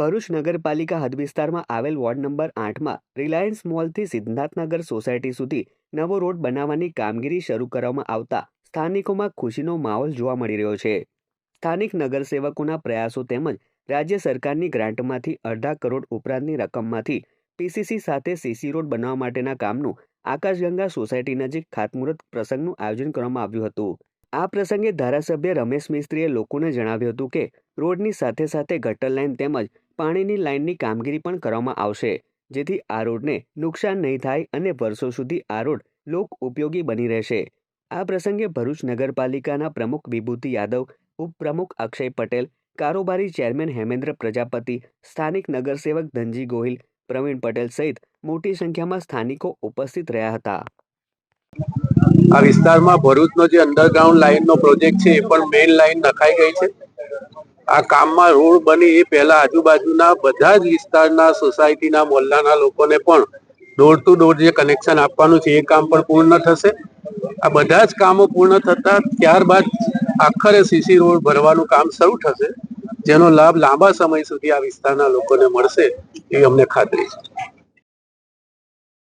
ભરૂચ નગરપાલિકા હદ વિસ્તારમાં આવેલ વોર્ડ નંબર આઠમાં રિલાયન્સ મોલથી સિદ્ધાર્થનગર સોસાયટી સુધી નવો રોડ બનાવવાની કામગીરી શરૂ કરવામાં આવતા સ્થાનિકોમાં ખુશીનો માહોલ જોવા મળી રહ્યો છે. સ્થાનિક નગરસેવકોના પ્રયાસો તેમજ રાજ્ય સરકારની ગ્રાન્ટમાંથી અડધા કરોડ ઉપરાંતની રકમમાંથી પીસીસી સાથે સીસી રોડ બનાવવા માટેના કામનું આકાશગંગા સોસાયટી નજીક ખાતમુહૂર્ત પ્રસંગનું આયોજન કરવામાં આવ્યું હતું. આ પ્રસંગે ધારાસભ્ય રમેશ મિસ્ત્રીએ લોકોને જણાવ્યું હતું કે રોડની સાથે સાથે ગટર લાઇન તેમજ પાણીની લાઇનની કામગીરી પણ કરવામાં આવશે, જેથી આ રોડને નુકસાન નહીં થાય અને વર્ષો સુધી આ રોડ લોક ઉપયોગી બની રહેશે. આ પ્રસંગે ભરૂચ નગરપાલિકાના પ્રમુખ વિભૂતિ યાદવ, ઉપપ્રમુખ અક્ષય પટેલ, કારોબારી ચેરમેન હેમેન્દ્ર પ્રજાપતિ, સ્થાનિક નગરસેવક ધનજી ગોહિલ, પ્રવીણ પટેલ સહિત મોટી સંખ્યામાં સ્થાનિકો ઉપસ્થિત રહ્યા હતા. આ વિસ્તારમાં ભરૂચનો જે અંડરગ્રાઉન્ડ લાઇનનો પ્રોજેક્ટ છે, એ પણ મેઇન લાઇન નખાઈ ગઈ છે. આ કામમાં રોડ બની એ પહેલા આજુબાજુના બધા જ વિસ્તારના સોસાયટીના મોહલ્લાના લોકોને પણ ડોર ટુ ડોર જે કનેક્શન આપવાનું છે એ કામ પણ પૂર્ણ થશે. આ બધા જ કામો પૂર્ણ થતા ત્યારબાદ આખરે સીસી રોડ ભરવાનું કામ શરૂ થશે, જેનો લાભ લાંબા સમય સુધી આ વિસ્તારના લોકોને મળશે એવી અમને ખાતરી છે.